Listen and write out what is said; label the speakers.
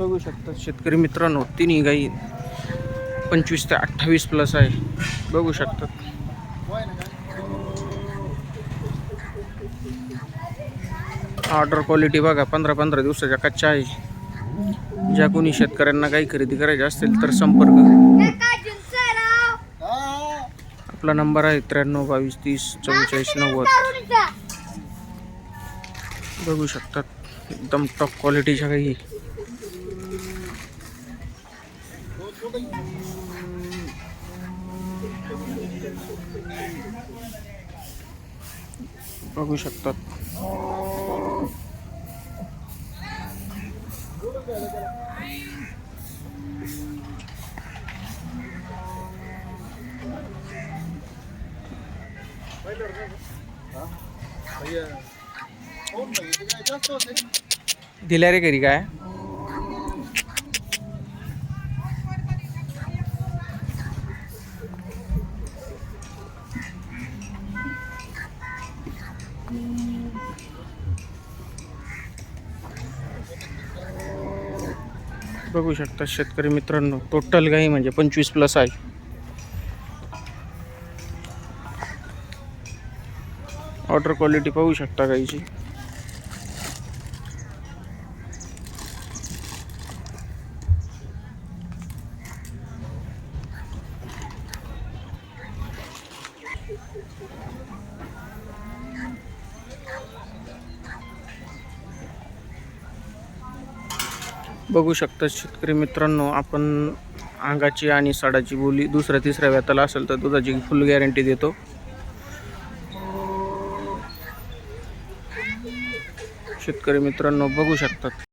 Speaker 1: बघू शकता. शेतकरी मित्रांनो तिन्ही गाई पंचवीस ते अठ्ठावीस प्लस आहे. बघू शकतात ऑर्डर क्वालिटी बघा पंधरा पंधरा दिवसाच्या कच्च्या आहे. ज्या कोणी शेतकऱ्यांना काही खरेदी करायची असतील तर संपर्क आपला नंबर आहे त्र्याण्णव बावीस तीस चव्वेचाळीस नव्वद. बघू शकतात एकदम टॉप क्वालिटीच्या काही बघू शकतात. दिल्या रे घरी काय? बघू शकता शेतकरी मित्रांनो टोटल गाई म्हणजे पंचवीस प्लस आहे. ऑर्डर क्वालिटी पाहू शकता गाईची. बघू शकता शेतकरी मित्रांनो आपण अंगाची आणि साडाची बोली दुसऱ्या तिसऱ्या व्याताला असेल तर दुधाची फुल गॅरंटी देतो. शेतकरी मित्रांनो बघू शकतात